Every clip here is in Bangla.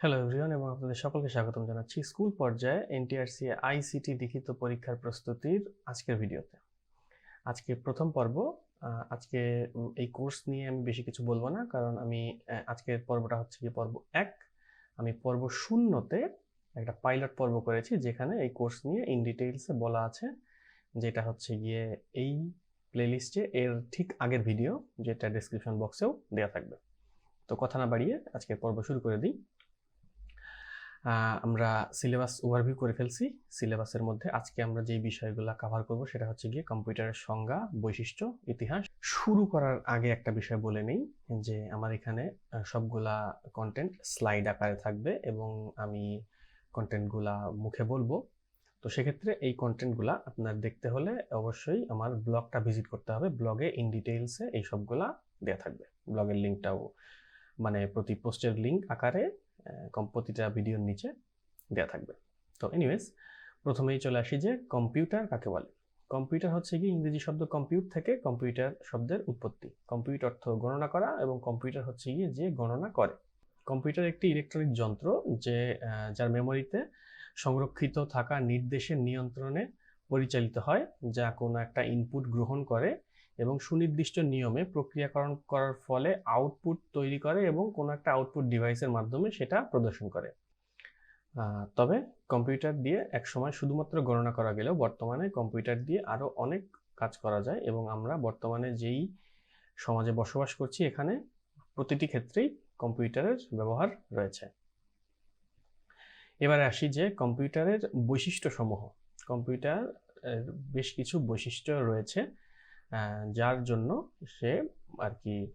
হ্যালো এভরিওয়ান এবং আপনাদের সকলকে স্বাগতম জানাচ্ছি স্কুল পর্যায়ে এনটিআরসি আইসিটি লিখিত পরীক্ষার প্রস্তুতির আজকের ভিডিওতে। আজকে প্রথম পর্ব আজকে এই কোর্স নিয়ে আমি বেশি কিছু বলব না কারণ আমি আজকের পর্বটা হচ্ছে কি পর্ব এক। আমি পর্ব শূন্যতে একটা পাইলট পর্ব করেছি যেখানে এই কোর্স নিয়ে ইন ডিটেইলসে বলা আছে, যেটা হচ্ছে গিয়ে এই প্লেলিস্টে এর ঠিক আগের ভিডিও যেটা ডেসক্রিপশন বক্সেও দেওয়া থাকবে। তো কথা না বাড়িয়ে আজকের পর্ব শুরু করে দিই। আমরা সিলেবাস ওভারভিউ করে ফেলছি। সিলেবাসের মধ্যে আজকে আমরা যে বিষয়গুলো কভার করব সেটা হচ্ছে গিয়ে কম্পিউটারের সংজ্ঞা, বৈশিষ্ট্য, ইতিহাস। শুরু করার আগে একটা বিষয় বলে নেই যে আমার এখানে সবগুলা কন্টেন্ট স্লাইড আকারে থাকবে এবং আমি কন্টেন্টগুলা মুখে বলব। তো সেক্ষেত্রে এই কন্টেন্টগুলা আপনার দেখতে হলে অবশ্যই আমার ব্লগটা ভিজিট করতে হবে। ব্লগে ইন ডিটেইলসে এই সবগুলা দেওয়া থাকবে। ব্লগের লিঙ্কটাও মানে প্রতি পোস্টের লিঙ্ক আকারে প্রতিটা ভিডিওর নিচে দেওয়া থাকবে। তো এনিওয়েজ প্রথমেই চলে আসি যে কম্পিউটার কাকে বলে? কম্পিউটার হচ্ছে কি, ইংরেজি শব্দ কম্পিউট থেকে কম্পিউটার শব্দের উৎপত্তি। কম্পিউটার অর্থ গণনা করা এবং কম্পিউটার হচ্ছে গিয়ে যে গণনা করে। কম্পিউটার একটি ইলেকট্রনিক যন্ত্র যে যার মেমোরিতে সংরক্ষিত থাকা নির্দেশের নিয়ন্ত্রণে পরিচালিত হয়, যা কোনো একটা ইনপুট গ্রহণ করে এবং সুনির্দিষ্ট নিয়মে প্রক্রিয়াকরণ করার ফলে আউটপুট তৈরি করে এবং কোনো একটা আউটপুট ডিভাইসের মাধ্যমে সেটা প্রদর্শন করে। তবে কম্পিউটার দিয়ে একসময় শুধুমাত্র গণনা করা গেলেও বর্তমানে কম্পিউটার দিয়ে আরও অনেক কাজ করা যায় এবং আমরা বর্তমানে যেই সমাজে বসবাস করছি এখানে প্রতিটি ক্ষেত্রেই কম্পিউটারের ব্যবহার রয়েছে। এবারে আসি যে কম্পিউটারের বৈশিষ্ট্যসমূহ। কম্পিউটার বেশ কিছু বৈশিষ্ট্য রয়েছে। যার জন্য সে আর কি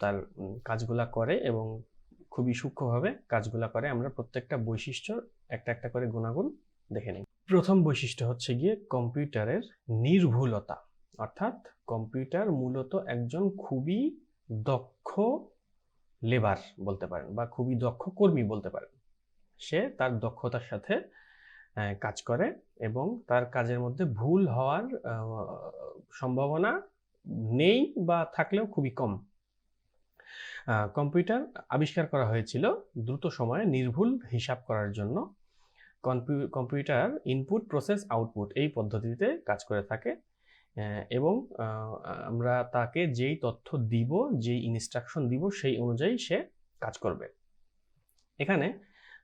তার কাজগুলা করে এবং খুবই সূক্ষ্মভাবে কাজগুলা করে। আমরা প্রত্যেকটা বৈশিষ্ট্য একটা একটা করে গুণাগুণ দেখে নিই। প্রথম বৈশিষ্ট্য হচ্ছে গিয়ে কম্পিউটারের নির্ভুলতা। অর্থাৎ কম্পিউটার মূলত একজন খুবই দক্ষ লেবার বলতে পারেন বা খুবই দক্ষ কর্মী বলতে পারেন। সে তার দক্ষতার সাথে কাজ করে এবং তার কাজের মধ্যে ভুল হওয়ার সম্ভাবনা নেই বা থাকলেও খুবই কম। কম্পিউটার আবিষ্কার করা হয়েছিল দ্রুত সময়ে নির্ভুল হিসাব করার জন্য। কম্পিউ- কম্পিউটার ইনপুট প্রসেস আউটপুট এই পদ্ধতিতে কাজ করে থাকে। এবং আমরা তাকে যেই তথ্য দিব, যেই ইনস্ট্রাকশন দিব সেই অনুযায়ী সে কাজ করবে। এখানে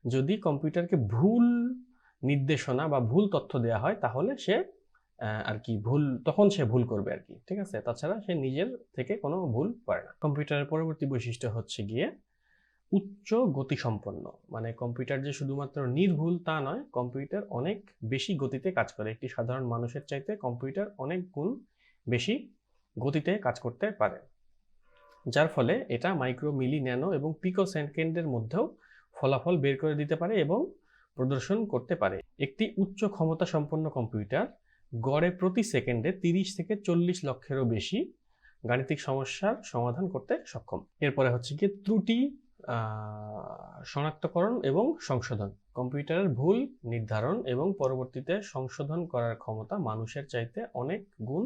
যদি কম্পিউটারকে ভুল নির্দেশনা বা ভুল তথ্য দেওয়া হয়, তাহলে সে আর কি ভুল, তখন সে ভুল করবে আর কি, ঠিক আছে? তাছাড়া সে নিজের থেকে কোনো ভুল করে না। কম্পিউটারের পরবর্তী বৈশিষ্ট্য হচ্ছে গিয়ে উচ্চ গতিসম্পন্ন। মানে কম্পিউটার যে শুধুমাত্র নির্ভুল তা নয়, কম্পিউটার অনেক বেশি গতিতে কাজ করে। একটি সাধারণ মানুষের চাইতে কম্পিউটার অনেক গুণ বেশি গতিতে কাজ করতে পারে। যার ফলে এটা মাইক্রো মিলি ন্যানো এবং পিকো সেকেন্ডের মধ্যেও ফলাফল বের করে দিতে পারে এবং প্রদর্শন করতে পারে। একটি উচ্চ ক্ষমতা সম্পন্ন কম্পিউটার গড়ে প্রতি সেকেন্ডে তিরিশ থেকে চল্লিশ লক্ষেরও বেশি গাণিতিক সমস্যার সমাধান করতে সক্ষম। এরপরে হচ্ছে কি ত্রুটি শনাক্তকরণ এবং সংশোধন। কম্পিউটারের ভুল নির্ধারণ এবং পরবর্তীতে সংশোধন করার ক্ষমতা মানুষের চাইতে অনেক গুণ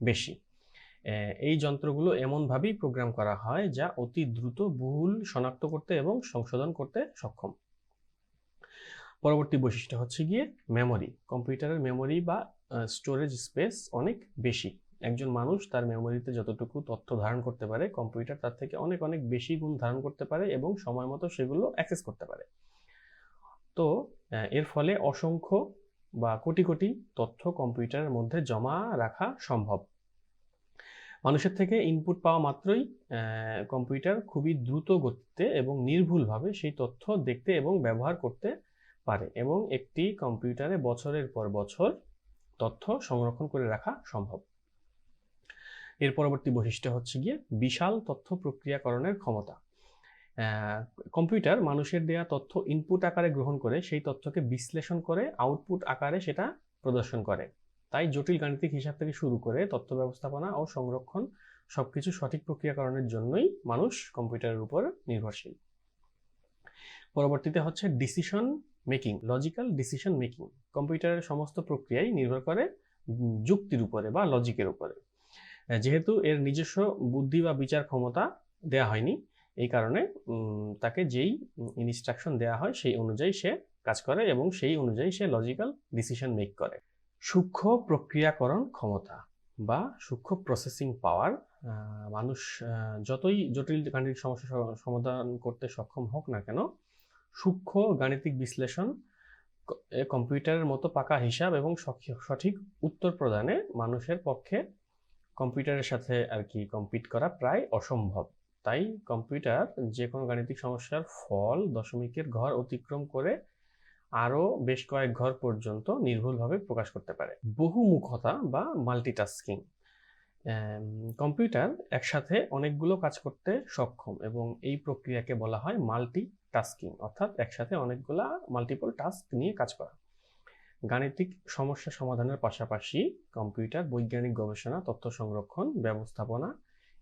বেশি। এই যন্ত্রগুলো এমনভাবেই প্রোগ্রাম করা হয় যা অতি দ্রুত ভুল শনাক্ত করতে এবং সংশোধন করতে সক্ষম। পরবর্তী বৈশিষ্ট্য হচ্ছে গিয়ে মেমোরি কম্পিউটারের মেমোরি বা স্টোরেজ স্পেস অনেক বেশি। একজন মানুষ তার মেমোরিতে যতটুকু তথ্য ধারণ করতে পারে কম্পিউটার তার থেকে অনেক অনেক বেশি গুণ ধারণ করতে পারে এবং সময় মতো সেগুলো অ্যাক্সেস করতে পারে। তো এর ফলে অসংখ্য বা কোটি কোটি তথ্য কম্পিউটারের মধ্যে জমা রাখা সম্ভব। মানুষের থেকে ইনপুট পাওয়া মাত্রই কম্পিউটার খুবই দ্রুত গতিতে এবং নির্ভুলভাবে সেই তথ্য দেখতে এবং ব্যবহার করতে পারে এবং একটি কম্পিউটারে বছরের পর বছর তথ্য সংরক্ষণ করে রাখা সম্ভব। এর পরবর্তী বৈশিষ্ট্য হচ্ছে গিয়ে বিশাল তথ্য প্রক্রিয়াকরণের ক্ষমতা। কম্পিউটার মানুষের দেয়া তথ্য ইনপুট আকারে গ্রহণ করে, সেই তথ্যকে বিশ্লেষণ করে আউটপুট আকারে সেটা প্রদর্শন করে। তাই জটিল গাণিতিক হিসাব থেকে শুরু করে তথ্য ব্যবস্থাপনা ও সংরক্ষণ সবকিছু সঠিক প্রক্রিয়াকরণের জন্যই মানুষ কম্পিউটারের উপর নির্ভরশীল। পরবর্তীতে হচ্ছে decision making logical decision making কম্পিউটারের সমস্ত প্রক্রিয়াই নির্ভর করে যুক্তির উপরে বা লজিকের উপরে। যেহেতু এর নিজস্ব বুদ্ধি বা বিচার ক্ষমতা দেয়া হয়নি, এই কারণে তাকে যেই ইনস্ট্রাকশন দেওয়া হয় সেই অনুযায়ী সে কাজ করে এবং সেই অনুযায়ী সে লজিক্যাল ডিসিশন মেক করে। সূক্ষ্ম প্রক্রিয়াকরণ ক্ষমতা বা সূক্ষ্ম প্রসেসিং পাওয়ার মানুষ যতই জটিল গাণিতিক সমস্যা সমাধান করতে সক্ষম হোক না কেন সূক্ষ্ম গাণিতিক বিশ্লেষণ কম্পিউটারের মতো পাকা হিসাব এবং সঠিক উত্তর প্রদানে মানুষের পক্ষে কম্পিউটারের সাথে আর কি কম্পিট করা প্রায় অসম্ভব। তাই কম্পিউটার যে কোনো গাণিতিক সমস্যার ফল দশমিকের ঘর অতিক্রম করে আরও বেশ কয়েক ঘর পর্যন্ত নির্ভুলভাবে প্রকাশ করতে পারে। বহুমুখতা বা মাল্টিটাস্কিং কম্পিউটার একসাথে অনেকগুলো কাজ করতে সক্ষম এবং এই প্রক্রিয়াকে বলা হয় মাল্টি টাস্কিং অর্থাৎ একসাথে অনেকগুলা মাল্টিপল টাস্ক নিয়ে কাজ করা। গাণিতিক সমস্যা সমাধানের পাশাপাশি কম্পিউটার বৈজ্ঞানিক গবেষণা, তথ্য সংরক্ষণ, ব্যবস্থাপনা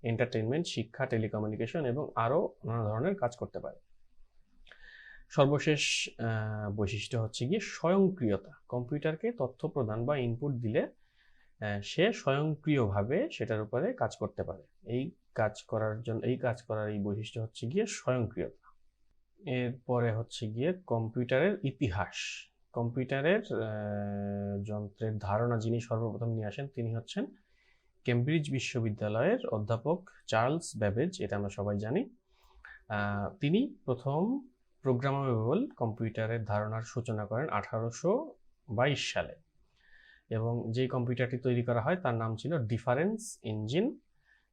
এন্টারটেনমেন্ট শিক্ষা টেলিকমিউনিকেশন এবং আরও নানা ধরনের কাজ করতে পারে। সর্বশেষ বৈশিষ্ট্য হচ্ছে গিয়ে স্বয়ংক্রিয়তা। কম্পিউটারকে তথ্য প্রদান বা ইনপুট দিলে সে স্বয়ংক্রিয়ভাবে সেটার উপরে কাজ করতে পারে। এই কাজ করার জন্য এই কাজ করার এই বৈশিষ্ট্য হচ্ছে গিয়ে স্বয়ংক্রিয়তা। এরপরে হচ্ছে গিয়ে কম্পিউটারের ইতিহাস। কম্পিউটারের যন্ত্রের ধারণা যিনি সর্বপ্রথম নিয়ে আসেন, তিনি হচ্ছেন কেমব্রিজ বিশ্ববিদ্যালয়ের অধ্যাপক চার্লস ব্যাবেজ, এটা আমরা সবাই জানি। তিনি প্রথম প্রোগ্রামেবল কম্পিউটারের ধারণার সূচনা করেন আঠারোশো বাইশ সালে। এবং যেই কম্পিউটারটি তৈরি করা হয়, তার নাম ছিল ডিফারেন্স ইঞ্জিন।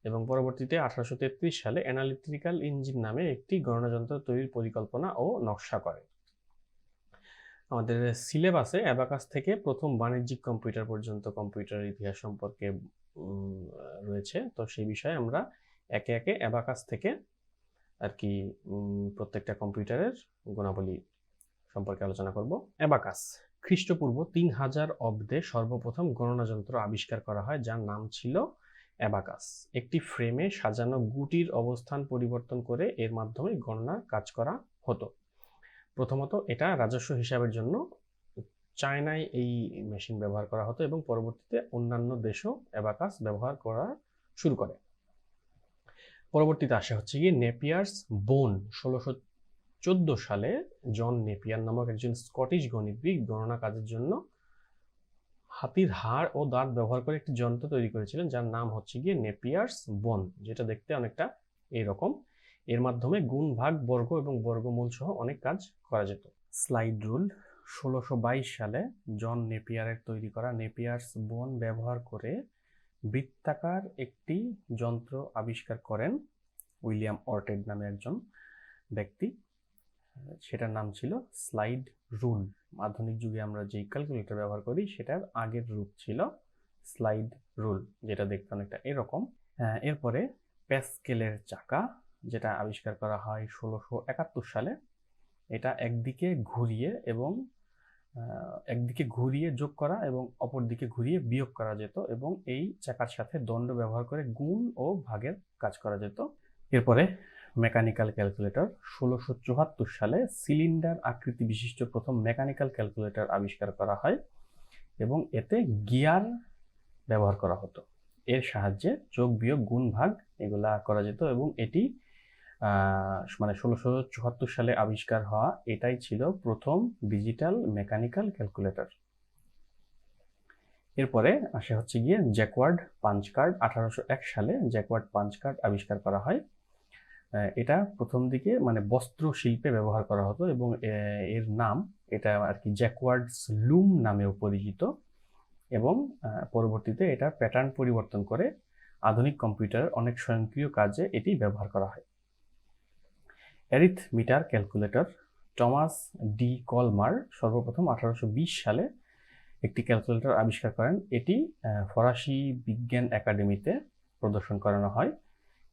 এবং পরবর্তীতে আঠারোশো তেত্রিশ সালে অ্যানালিটিক্যাল ইঞ্জিন নামে একটি গণনাযন্ত্র তৈরির পরিকল্পনা ও নকশা করে। আমাদের সিলেবাসে অ্যাবাকাস থেকে প্রথম বাণিজ্যিক কম্পিউটার পর্যন্ত কম্পিউটারের ইতিহাস সম্পর্কে রয়েছে। তো সেই বিষয়ে আমরা একে একে অ্যাবাকাস থেকে আর কি প্রত্যেকটা কম্পিউটারের গুণাবলী সম্পর্কে আলোচনা করব। অ্যাবাকাস, খ্রিস্টপূর্ব তিন হাজার অব্দে সর্বপ্রথম গণনা যন্ত্র আবিষ্কার করা হয়, যার নাম ছিল অ্যাবাকাস, একটি ফ্রেমে সাজানো গুটির অবস্থান পরিবর্তন করে এর মাধ্যমে গণনার কাজ করা হতো। প্রথমত এটা রাজস্ব হিসাবের জন্য চায়নায় এই মেশিন ব্যবহার করা হতো এবং পরবর্তীতে অন্যান্য দেশও অ্যাবাকাস ব্যবহার করা শুরু করে। পরবর্তীতে আসা হচ্ছে গিয়ে নেপিয়ার্স বোন, ষোলোশো চোদ্দ সালে জন নেপিয়ার নামক একজন স্কটিশ গণিতবিদ গণনা কাজের জন্য হাতির হাড় ও দাঁত ব্যবহার করে একটি যন্ত্র তৈরি করেছিলেন, যার নাম হচ্ছে গিয়ে নেপিয়ার্স বন, যেটা দেখতে অনেকটা এরকম। এর মাধ্যমে গুণ, ভাগ, বর্গ এবং বর্গমূল সহ অনেক কাজ করা যেত। স্লাইড রুল, ষোলোশো সালে জন নেপিয়ারের তৈরি করা নেপিয়ার্স বন ব্যবহার করে বৃত্তাকার একটি যন্ত্র আবিষ্কার করেন উইলিয়াম অর্টেড নামে একজন ব্যক্তি। সেটার নাম ছিল স্লাইড রুল। আধুনিক যুগে আমরা যেই ক্যালকুলেটর ব্যবহার করি, সেটার আগের রূপ ছিল স্লাইড রুল, যেটা দেখতে অনেকটা এরকম। এরপরে প্যাসকেলের চাকা, যেটা আবিষ্কার করা হয় ষোলোশো একাত্তর সালে। এটা একদিকে ঘুরিয়ে এবং একদিকে ঘুরিয়ে যোগ করা এবং অপর দিকে ঘুরিয়ে বিয়োগ করা যেত এবং এই চাকার সাথে দণ্ড ব্যবহার করে গুণ ও ভাগের কাজ করা যেত। এরপরে মেকানিক্যাল ক্যালকুলেটর ষোলোশো চুয়াত্তর সালে সিলিন্ডার আকৃতি বিশিষ্ট প্রথম মেকানিক্যাল ক্যালকুলেটর আবিষ্কার করা হয় এবং এতে গিয়ার ব্যবহার করা হতো। এর সাহায্যে যোগ বিয়োগ গুণ ভাগ এগুলা করা যেত এবং এটি মানে ষোলোশো চুয়াত্তর সালে আবিষ্কার হওয়া এটাই ছিল প্রথম ডিজিটাল মেকানিক্যাল ক্যালকুলেটর। এরপরে আসে হচ্ছে গিয়ে জ্যাকওয়ার্ড পাঞ্চ কার্ড আঠারোশো এক সালে জ্যাকওয়ার্ড পাঞ্চ কার্ড আবিষ্কার করা হয়। এটা প্রথম দিকে মানে বস্ত্র শিল্পে ব্যবহার করা হতো এবং এর নাম এটা আর কি জ্যাকওয়ার্ডস লুম নামেও পরিচিত এবং পরবর্তীতে এটা প্যাটার্ন পরিবর্তন করে আধুনিক কম্পিউটারের অনেক স্বয়ংক্রিয় কাজে এটি ব্যবহার করা হয়। Arithmometer calculator Thomas de Colmar সর্বপ্রথম আঠারোশো বিশ সালে একটি ক্যালকুলেটর আবিষ্কার করেন। এটি ফরাসি বিজ্ঞান একাডেমিতে প্রদর্শন করানো হয়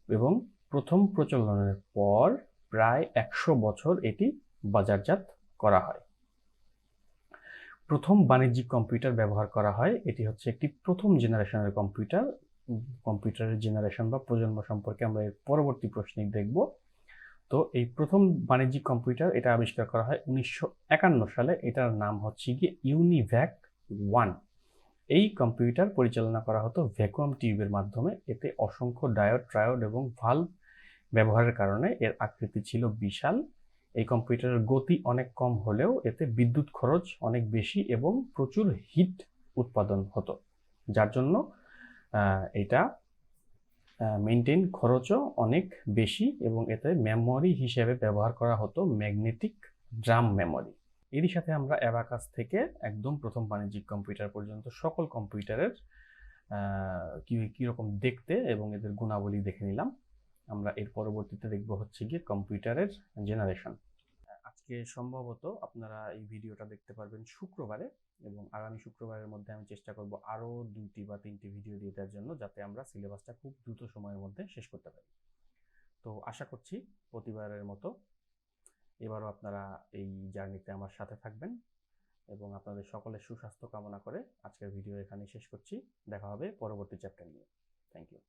এবং প্রথম প্রচলনের পর প্রায় একশো বছর এটি বাজারজাত করা হয়। প্রথম বাণিজ্যিক কম্পিউটার ব্যবহার করা হয়, এটি হচ্ছে একটি প্রথম জেনারেশনের কম্পিউটার। কম্পিউটারের জেনারেশন বা প্রজন্ম সম্পর্কে আমরা এর পরবর্তী প্রশ্নে দেখব। তো এই প্রথম বাণিজ্যিক কম্পিউটার এটা আবিষ্কার করা হয় উনিশশো একান্ন সালে, এটার নাম হচ্ছে গিয়ে ইউনিভ্যাক ওয়ান। এই কম্পিউটার পরিচালনা করা হতো ভ্যাকুয়াম টিউবের মাধ্যমে, এতে অসংখ্য ডায়োড, ট্রায়োড এবং ভালভ ব্যবহারের কারণে এর আকৃতি ছিল বিশাল। এই কম্পিউটারের গতি অনেক কম হলেও এতে বিদ্যুৎ খরচ অনেক বেশি এবং প্রচুর হিট উৎপাদন হতো। যার জন্য এটা মেনটেন খরচও অনেক বেশি এবং এতে মেমোরি হিসেবে ব্যবহার করা হতো ম্যাগনেটিক ড্রাম মেমোরি এরই সাথে আমরা অ্যাবাকাস থেকে একদম প্রথম বাণিজ্যিক কম্পিউটার পর্যন্ত সকল কম্পিউটারের কী, কীরকম দেখতে এবং এদের গুণাবলী দেখে নিলাম। আমরা এর পরবর্তীতে দেখব হচ্ছে গিয়ে কম্পিউটারের জেনারেশন আজকে সম্ভবত আপনারা এই ভিডিওটা দেখতে পারবেন শুক্রবারে এবং আগামী শুক্রবারের মধ্যে আমি চেষ্টা করব আরও দুইটি বা তিনটি ভিডিও দিয়ে দেওয়ার জন্য যাতে আমরা সিলেবাসটা খুব দ্রুত সময়ের মধ্যে শেষ করতে পারি। তো আশা করছি প্রতিবারের মতো এবারও আপনারা এই জার্নিতে আমার সাথে থাকবেন এবং আপনাদের সকলের সুস্বাস্থ্য কামনা করে আজকের ভিডিও এখানে শেষ করছি। দেখা হবে পরবর্তী চ্যাপ্টার নিয়ে। Thank you